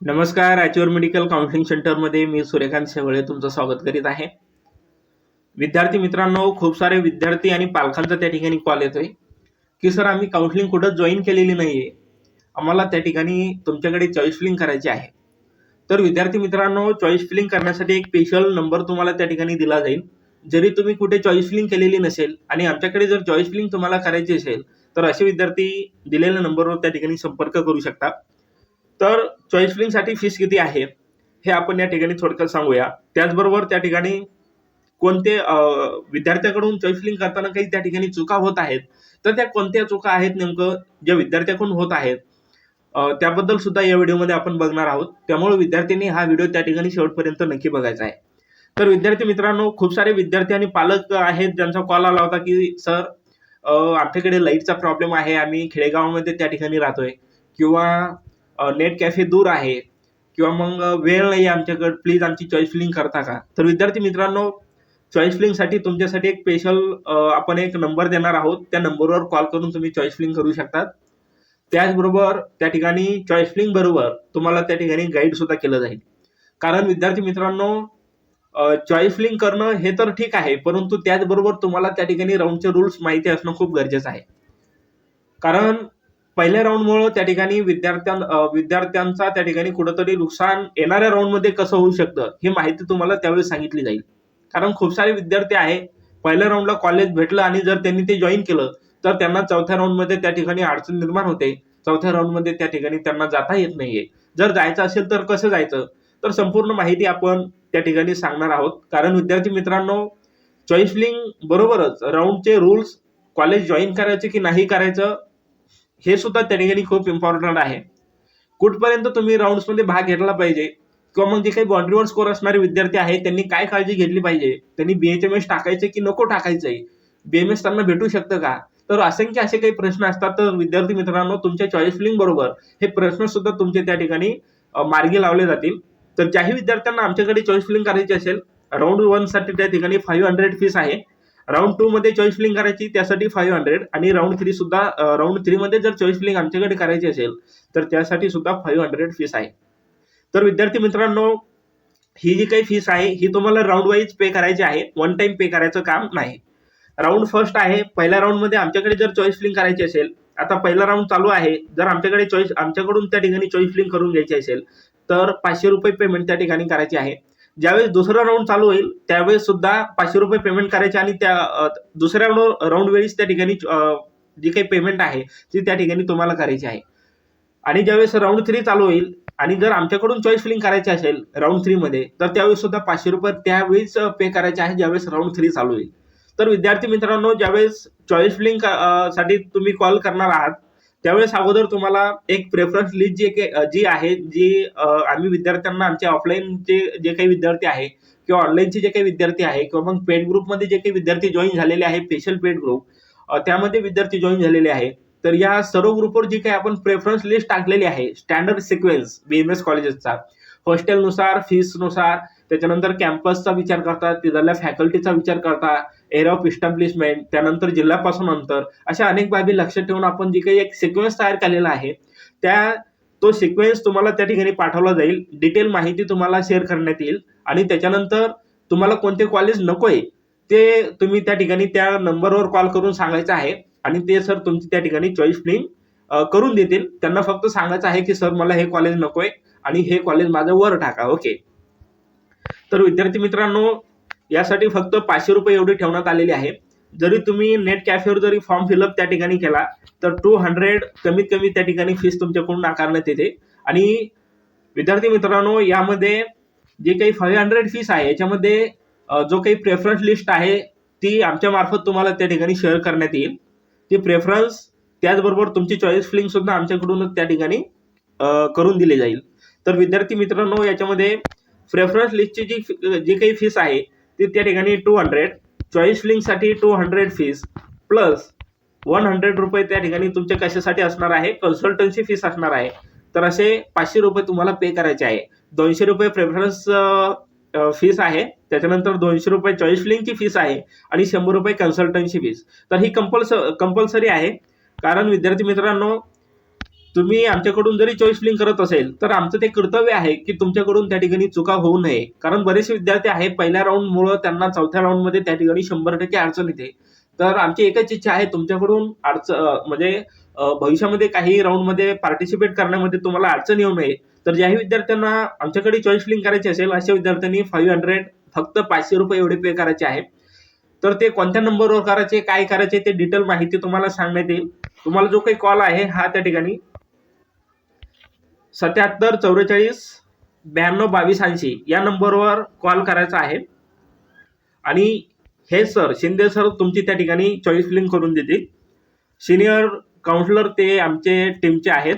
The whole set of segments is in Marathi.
नमस्कार ॲच्युअर मेडिकल काउन्सिलिंग सेंटरमध्ये मी सूर्यकांत शेवळे तुमचं स्वागत करीत आहे. विद्यार्थी मित्रांनो खूप सारे विद्यार्थी आणि पालकांचा त्या ठिकाणी कॉल येतोय. की सर आम्ही काउन्सिलिंग कुठं जॉईन केलेली नाही आहे आम्हाला त्या ठिकाणी तुमच्याकडे चॉईस फिलिंग करायची आहे. तर विद्यार्थी मित्रांनो चॉईस फिलिंग करण्यासाठी एक स्पेशल नंबर तुम्हाला त्या ठिकाणी दिला जाईल. जरी तुम्ही कुठे चॉईस फिलिंग केलेली नसेल आणि आमच्याकडे जर चॉईस फिलिंग तुम्हाला करायची असेल तर असे विद्यार्थी दिलेल्या नंबरवर त्या ठिकाणी संपर्क करू शकता. तर चॉईस फिलिंगसाठी फीस किती आहे? हे आपण या ठिकाणी थोडक्यात सांगूया. त्याचबरोबर त्या ठिकाणी कोणते विद्यार्थ्याकडून चॉईस फिलिंग करताना काही त्या ठिकाणी चुका होत आहेत तर त्या कोणत्या चुका आहेत नेमकं ज्या विद्यार्थ्याकडून होत आहेत? त्याबद्दल सुद्धा या व्हिडिओमध्ये आपण बघणार आहोत. त्यामुळे विद्यार्थ्यांनी हा व्हिडिओ त्या ठिकाणी शेवटपर्यंत नक्की बघायचा आहे. तर विद्यार्थी मित्रांनो खूप सारे विद्यार्थी आणि पालक आहेत ज्यांचा कॉल आला होता की सर आमच्याकडे लाईटचा प्रॉब्लेम आहे. आम्ही खेडेगावामध्ये त्या ठिकाणी राहतोय. किंवा नेट कॅफे दूर आहे किंवा मग वेळ नाही आहे आमच्याकडे प्लीज आमची चॉईस फिलिंग करता का? तर विद्यार्थी मित्रांनो चॉईस फिलिंगसाठी तुमच्यासाठी एक स्पेशल आपण एक नंबर देणार आहोत. त्या नंबरवर कॉल करून तुम्ही चॉईस फिलिंग करू शकतात. त्याचबरोबर त्या ठिकाणी चॉईस फिलिंग बरोबर तुम्हाला त्या ठिकाणी गाईड सुद्धा केलं जाईल. कारण विद्यार्थी मित्रांनो चॉईस फिलिंग करणं हे तर ठीक आहे परंतु त्याचबरोबर तुम्हाला त्या ठिकाणी राऊंडचे रूल्स माहिती असणं खूप गरजेचं आहे. कारण पहिल्या राऊंडमुळं त्या ठिकाणी विद्यार्थ्यां विद्यार्थ्यांचा त्या ठिकाणी कुठंतरी नुकसान येणाऱ्या राऊंडमध्ये कसं होऊ शकतं ही माहिती तुम्हाला त्यावेळी सांगितली जाईल. कारण खूप सारे विद्यार्थी आहे पहिल्या राऊंडला कॉलेज भेटलं आणि जर त्यांनी ते जॉईन केलं तर त्यांना चौथ्या राऊंडमध्ये त्या ठिकाणी अडचण निर्माण होते. चौथ्या राऊंडमध्ये त्या ठिकाणी त्यांना जाता येत नाहीये. जर जायचं असेल तर कसं जायचं? तर संपूर्ण माहिती आपण त्या ठिकाणी सांगणार आहोत. कारण विद्यार्थी मित्रांनो चॉईसलिंग बरोबरच राऊंडचे रूल्स कॉलेज जॉईन करायचे की नाही करायचं हे सुद्धा त्या ठिकाणी खूप इम्पॉर्टंट आहे. कुठपर्यंत तुम्ही राऊंड्समध्ये भाग घेतला पाहिजे किंवा मग जे काही बाउंड्रीवर स्कोर असणारे विद्यार्थी आहेत त्यांनी काय काळजी घेतली पाहिजे त्यांनी बीएचएमएस टाकायचे की नको टाकायचंय? बीएमएस त्यांना भेटू शकतं का? तर असंख्य असे काही प्रश्न असतात. तर विद्यार्थी मित्रांनो तुमच्या चॉईस फिलिंग बरोबर हे प्रश्न सुद्धा तुमचे त्या ठिकाणी मार्गी लावले जातील. तर ज्याही विद्यार्थ्यांना आमच्याकडे चॉईस फिलिंग करायची असेल राऊंड वनसाठी त्या ठिकाणी फाईव्ह हंड्रेड फीस आहे. राऊंड टू मध्ये चॉईस फिलिंग करायची त्यासाठी फाईव्ह हंड्रेड आणि राऊंड थ्री सुद्धा राऊंड थ्री मध्ये जर चॉईस फिलिंग आमच्याकडे करायची असेल तर त्यासाठी सुद्धा फाईव्ह हंड्रेड फीस आहे. तर विद्यार्थी मित्रांनो ही जी काही फीस आहे ही तुम्हाला राऊंड वाईज पे करायची आहे. वन टाइम पे करायचं काम नाही. राऊंड फर्स्ट आहे. पहिल्या राऊंडमध्ये आमच्याकडे जर चॉईस फिलिंग करायची असेल आता पहिला राऊंड चालू आहे. जर आमच्याकडे चॉईस आमच्याकडून त्या ठिकाणी चॉईस फिलिंग करून घ्यायची असेल तर पाचशे रुपये पेमेंट त्या ठिकाणी करायची आहे. ज्यावेळेस दुसरा राऊंड चालू होईल त्यावेळेस सुद्धा पाचशे रुपये पेमेंट करायचे आणि त्या दुसऱ्या राऊंड वेळेस त्या ठिकाणी जी काही पेमेंट आहे ती त्या ठिकाणी तुम्हाला करायची आहे. आणि ज्यावेळेस राऊंड थ्री चालू होईल आणि जर आमच्याकडून चॉईस फिलिंग करायची असेल राऊंड थ्रीमध्ये तर त्यावेळेस सुद्धा पाचशे रुपये त्यावेळीच पे करायचे आहे ज्यावेळेस राऊंड थ्री चालू होईल. तर विद्यार्थी मित्रांनो ज्यावेळेस चॉईस फिलिंगसाठी तुम्ही कॉल करणार आहात त्यावेळेस अगोदर तुम्हाला एक प्रेफरन्स लिस्ट जी काही- जी आहे जी आम्ही विद्यार्थ्यांना आमच्या ऑफलाईनचे जे काही विद्यार्थी आहे किंवा ऑनलाईनचे जे काही विद्यार्थी आहे किंवा मग पेड ग्रुपमध्ये जे काही विद्यार्थी जॉईन झालेले आहे स्पेशल पेड ग्रुप त्यामध्ये विद्यार्थी जॉईन झालेले आहे. तर या सर्व ग्रुपवर जी काही आपण प्रेफरन्स लिस्ट टाकलेली आहे standard sequence B M S कॉलेजेसचा हॉस्टेलनुसार फीसनुसार त्याच्यानंतर कॅम्पसचा विचार करतात तिथल्या फॅकल्टीचा विचार करता एअर ऑफ इस्टॅब्लिशमेंट त्यानंतर जिल्ह्यापासून अंतर अशा अनेक बाबी लक्षात ठेवून आपण जी काही एक सिक्वेन्स तयार केलेला आहे त्या तो सिक्वेन्स तुम्हाला त्या ठिकाणी पाठवला जाईल. डिटेल माहिती तुम्हाला शेअर करण्यात येईल. आणि त्याच्यानंतर तुम्हाला कोणते कॉलेज नकोय ते तुम्ही त्या ठिकाणी त्या नंबरवर कॉल करून सांगायचं आहे. आणि ते सर तुमची त्या ठिकाणी चॉईस फिलिंग करून देतील. त्यांना फक्त सांगायचं आहे की सर मला हे कॉलेज नकोय. आणि हे कॉलेज माझं वर टाका ओके तर विद्यार्थी मित्रांनो यासाठी फक्त पाचशे रुपये एवढी ठेवण्यात आलेली आहे. जरी तुम्ही नेट कॅफेवर जरी फॉर्म फिलअप त्या ठिकाणी केला तर टू हंड्रेड कमीत कमी त्या ठिकाणी फीस तुमच्याकडून आकारण्यात येते. आणि विद्यार्थी मित्रांनो यामध्ये जे काही फाईव्ह हंड्रेड फीस आहे याच्यामध्ये जो काही प्रेफरन्स लिस्ट आहे ती आमच्या मार्फत तुम्हाला त्या ठिकाणी शेअर करण्यात येईल. ती प्रेफरन्स त्याचबरोबर तुमची चॉईस फिलिंग सुद्धा आमच्याकडूनच त्या ठिकाणी करून दिली जाईल. तर विद्यार्थी मित्रांनो याच्यामध्ये प्रेफरन्स लिस्टची जी फी- जी काही फीस आहे ती त्या ठिकाणी two hundred choice फिलिंगसाठी two hundred fees plus one hundred रुपये त्या ठिकाणी तुमच्या कशासाठी असणार आहे कन्सल्टन्सी फीस असणार आहे. तर असे पाचशे रुपये तुम्हाला पे करायचे आहे. दोनशे रुपये प्रेफरन्स फीस आहे. त्याच्यानंतर दोनशे रुपये चॉईस फिलिंगची फीस आहे आणि शंभर रुपये कन्सल्टन्सी फीस तर ही कंपल्स कंपल्सरी आहे. कारण विद्यार्थी मित्रांनो तुम्ही आमच्याकडून जरी चॉईस फिलिंग करत असेल तर आमचं ते कर्तव्य आहे की तुमच्याकडून त्या ठिकाणी चुका होऊ नये. कारण बरेचसे विद्यार्थी आहेत पहिल्या राऊंडमुळं त्यांना चौथ्या राऊंडमध्ये त्या ठिकाणी शंभर टक्के अडचण येते. तर आमची एकच इच्छा आहे तुमच्याकडून अडचण म्हणजे भविष्यामध्ये काही राऊंडमध्ये पार्टिसिपेट करण्यामध्ये तुम्हाला अडचण येऊ नये. तर ज्याही विद्यार्थ्यांना आमच्याकडे चॉईस फिलिंग करायची असेल अशा विद्यार्थ्यांनी फाईव्ह हंड्रेड फक्त पाचशे रुपये एवढे पे करायचे आहे तर ते कोणत्या नंबरवर करायचे काय करायचे ते डिटेल माहिती तुम्हाला सांगण्यात येईल. तुम्हाला जो काही कॉल आहे हा त्या ठिकाणी सत्याहत्तर चौवेचाळीस ब्याण्णव बावीस ऐंशी या नंबरवर कॉल करायचा आहे. आणि हे सर शिंदे सर तुमची त्या ठिकाणी चॉईस फिलिंग करून देतील. सिनियर काउन्सिलर ते आमचे टीमचे आहेत.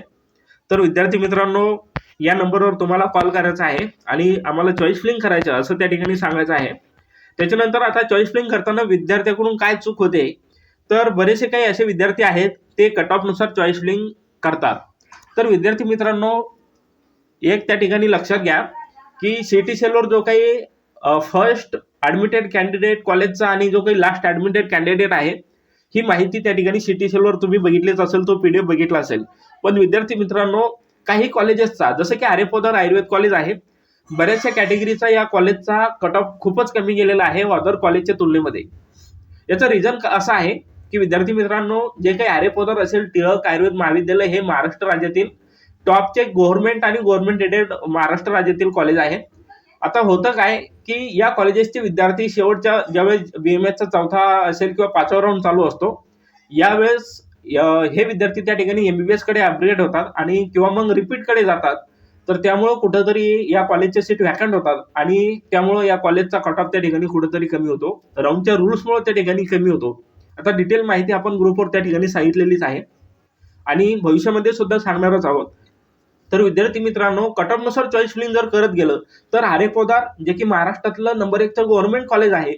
तर विद्यार्थी मित्रांनो या नंबरवर तुम्हाला कॉल करायचा आहे आणि आम्हाला चॉईस फिलिंग करायचं असं त्या ठिकाणी सांगायचं आहे. त्याच्यानंतर आता चॉईस फिलिंग करताना विद्यार्थ्याकडून काय चूक होते? तर बरेचसे काही असे विद्यार्थी आहेत ते कट ऑफनुसार चॉईस फिलिंग करतात. तर विद्यार्थी मित्रांनो एक त्या ठिकाणी लक्षात घ्या की सी टी सेलवर जो काही फर्स्ट ॲडमिटेड कॅन्डिडेट कॉलेजचा आणि जो काही लास्ट ॲडमिटेड कॅन्डिडेट आहे ही माहिती त्या ठिकाणी सी टी सेलवर तुम्ही बघितलीच असेल तो पी डी एफ बघितला असेल. पण विद्यार्थी मित्रांनो काही कॉलेजेसचा जसं की आरेपोदर आयुर्वेद कॉलेज आहे बऱ्याचशा कॅटेगरीचा या कॉलेजचा कट ऑफ खूपच कमी गेलेला आहे अदर कॉलेजच्या तुलनेमध्ये. याचं रिझन असं आहे की विद्यार्थी मित्रांनो जे काही आर्यपोदर असेल टिळक आयुर्वेद महाविद्यालय हे महाराष्ट्र राज्यातील टॉपचे गव्हर्नमेंट आणि गव्हर्नमेंट एडेड महाराष्ट्र राज्यातील कॉलेज आहे. आता होतं काय की या कॉलेजेसचे विद्यार्थी शेवटच्या ज्यावेळेस बी एम एसचा चौथा असेल किंवा पाचवा राऊंड चालू असतो यावेळेस हे विद्यार्थी त्या ठिकाणी एमबीबीएसकडे अपग्रेड होतात आणि किंवा मग रिपीटकडे जातात. तर त्यामुळं कुठंतरी या कॉलेजचे सीट व्हॅकंट होतात आणि त्यामुळं या कॉलेजचा कट ऑफ त्या ठिकाणी कुठंतरी कमी होतो. राऊंडच्या रुल्समुळे त्या ठिकाणी कमी होतो. आता डिटेल माहिती आपण ग्रुपवर त्या ठिकाणी सांगितलेलीच आहे. आणि भविष्यामध्ये सुद्धा सांगणारच आहोत. तर विद्यार्थी मित्रांनो कट ऑफनुसार चॉईस फिलिंग जर करत गेलं तर आरे पोदार जे की महाराष्ट्रातलं नंबर एकचं गव्हर्नमेंट कॉलेज आहे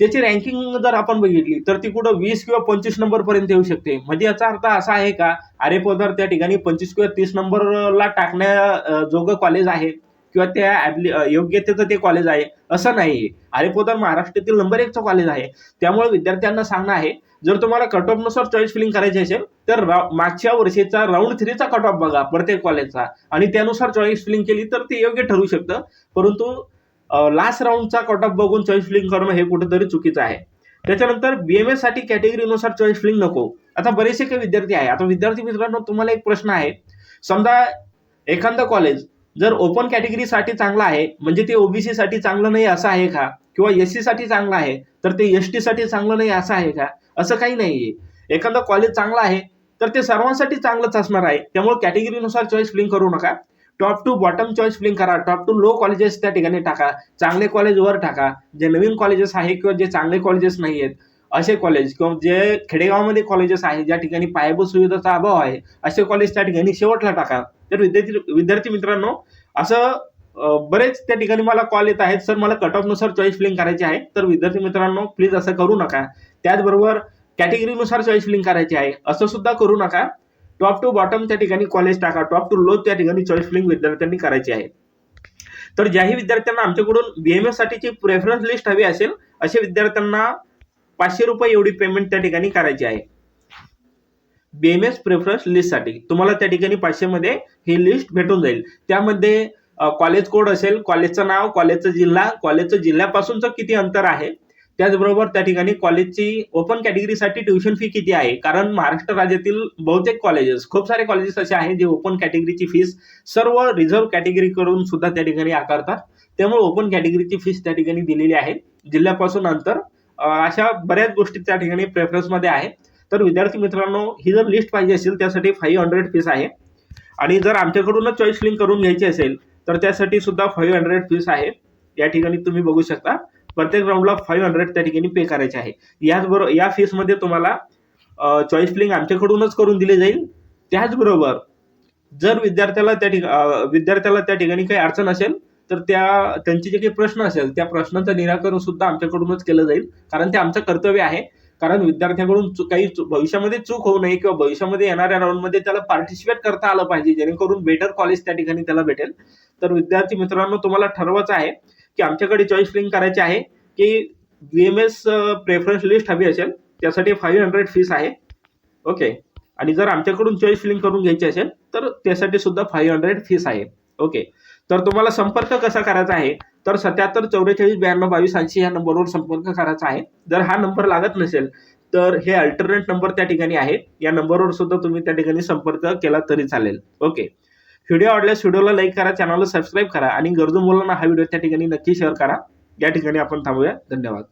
त्याची रँकिंग जर आपण बघितली तर ती कुठं वीस किंवा पंचवीस नंबर पर्यंत येऊ शकते. म्हणजे याचा अर्थ असा आहे का आरे पोदार त्या ठिकाणी पंचवीस किंवा तीस नंबरला टाकण्या जोगं कॉलेज आहे. किंवा त्या ॲबली योग्यतेचं ते कॉलेज आहे असं नाही आहे पोदार महाराष्ट्रातील नंबर एकचं कॉलेज आहे. त्यामुळे विद्यार्थ्यांना सांगणं आहे जर तुम्हाला कट ऑफनुसार चॉईस फिलिंग करायची असेल तर रा- मागच्या वर्षीचा राऊंड थ्रीचा कट ऑफ बघा प्रत्येक कॉलेजचा आणि त्यानुसार चॉईस फिलिंग केली तर ते योग्य ठरू शकतं. परंतु लास्ट राऊंडचा कट ऑफ बघून चॉईस फिलिंग करणं हे कुठेतरी चुकीचं आहे. त्याच्यानंतर बीएमएससाठी कॅटेगरीनुसार चॉईस फिलिंग नको. आता बरेचसे काही विद्यार्थी आहे. आता विद्यार्थी मित्रांनो तुम्हाला एक प्रश्न आहे. समजा एखादं कॉलेज जर ओपन कॅटेगरीसाठी चांगलं आहे म्हणजे ते ओबीसी साठी चांगलं नाही असं आहे का? किंवा एससाठी चांगलं आहे तर ते एस टीसाठी चांगलं नाही असं आहे का? असं काही नाही आहे. एखादं कॉलेज चांगलं आहे तर ते सर्वांसाठी चांगलंच असणार आहे. त्यामुळे कॅटेगरीनुसार चॉईस फिलिंग करू नका. Top to bottom choice filling करा. टॉप टू लो कॉलेजेस त्या ठिकाणी टाका. चांगले कॉलेज वर टाका. जे नवीन कॉलेजेस आहे किंवा जे चांगले कॉलेजेस नाही आहेत असे कॉलेज किंवा जे खेडेगावामध्ये कॉलेजेस आहे ज्या ठिकाणी पायाभूत सुविधाचा अभाव आहे असे कॉलेज त्या ठिकाणी शेवटला टाका. तर विद्यार्थी विद्यार्थी मित्रांनो असं बरेच त्या ठिकाणी मला कॉल येत आहेत. सर मला कट ऑफनुसार चॉईस फिलिंग करायची आहे. तर विद्यार्थी मित्रांनो प्लीज असं करू नका. त्याचबरोबर कॅटेगरीनुसार चॉईस फिलिंग करायची आहे. असं सुद्धा करू नका. टॉप टू बॉटम त्या ठिकाणी कॉलेज टाका. टॉप टू लो त्या ठिकाणी चॉईस फिलिंग विद्यार्थ्यांनी करायची आहे. तर ज्याही विद्यार्थ्यांना आमच्याकडून बीएमएस साठीची प्रेफरन्स लिस्ट हवी असेल असे विद्यार्थ्यांना पाचशे रुपये एवढी पेमेंट त्या ठिकाणी करायची आहे. बीएमएस प्रेफरन्स लिस्टसाठी तुम्हाला त्या ठिकाणी पाचशेमध्ये ही लिस्ट भेटून जाईल. त्यामध्ये कॉलेज कोड असेल कॉलेजचं नाव कॉलेजचा जिल्हा कॉलेजचं जिल्ह्यापासूनचं किती अंतर आहे? त्याचबरोबर त्या ठिकाणी कॉलेजची ओपन कॅटेगरीसाठी ट्युशन फी किती आहे? कारण महाराष्ट्र राज्यातील बहुतेक कॉलेजेस खूप सारे कॉलेजेस असे आहेत जे ओपन कॅटेगरीची फीस सर्व रिझर्व्ह कॅटेगरी करून सुद्धा त्या ठिकाणी आकारतात. त्यामुळे ओपन कॅटेगरीची फीस त्या ठिकाणी दिलेली आहे. जिल्ह्यापासून अंतर अशा बऱ्याच गोष्टी त्या ठिकाणी प्रेफरन्समध्ये आहे. तर विद्यार्थी मित्रांनो ही जर लिस्ट पाहिजे असेल त्यासाठी फाईव्ह हंड्रेड फीस आहे. आणि जर आमच्याकडूनच चॉईस लिंक करून घ्यायची असेल तर त्यासाठी सुद्धा फाईव्ह हंड्रेड फीस आहे. या ठिकाणी तुम्ही बघू शकता. प्रत्येक राऊंडला फाईव्ह हंड्रेड त्या ठिकाणी पे करायचे आहे. याचबरोबर या फीसमध्ये तुम्हाला चॉईस फिलिंग आमच्याकडूनच करून दिली जाईल. त्याचबरोबर जर विद्यार्थ्याला त्या ठिकाणी विद्यार्थ्याला त्या ठिकाणी काही अडचण असेल तर त्या त्यांचे जे काही प्रश्न असेल त्या प्रश्नांचं निराकरण सुद्धा आमच्याकडूनच केलं जाईल. कारण ते आमचं कर्तव्य आहे. कारण विद्यार्थ्यांकडून काही भविष्यामध्ये चूक होऊ नये किंवा भविष्यामध्ये येणाऱ्या राऊंडमध्ये त्याला पार्टिसिपेट करता आलं पाहिजे जेणेकरून बेटर कॉलेज त्या ठिकाणी त्याला भेटेल. तर विद्यार्थी मित्रांनो तुम्हाला ठरवायचं आहे की आमच्याकडे चॉईस लिंक करायची आहे की B M S preference list हवी असेल त्यासाठी फाईव्ह हंड्रेड फीस आहे. ओके आणि जर आमच्याकडून चॉईस फिलिंग करून घ्यायची असेल तर त्यासाठी सुद्धा फाईव्ह हंड्रेड फीस आहे. ओके तर तुम्हाला संपर्क कसा करायचा आहे? तर सत्याहत्तर चौवेचाळीस ब्याण्णव बावीस ऐंशी या नंबरवर संपर्क करायचा आहे. जर हा नंबर लागत नसेल तर हे अल्टरनेट नंबर त्या ठिकाणी आहे. या नंबरवर सुद्धा तुम्ही त्या ठिकाणी संपर्क केला तरी चालेल. ओके. व्हिडिओ आवडल्यास व्हिडिओला लाईक करा चॅनलला सबस्क्राईब करा आणि गरजू मुलांना हा व्हिडिओ त्या ठिकाणी नक्की शेअर करा. या ठिकाणी आपण थांबूया. धन्यवाद.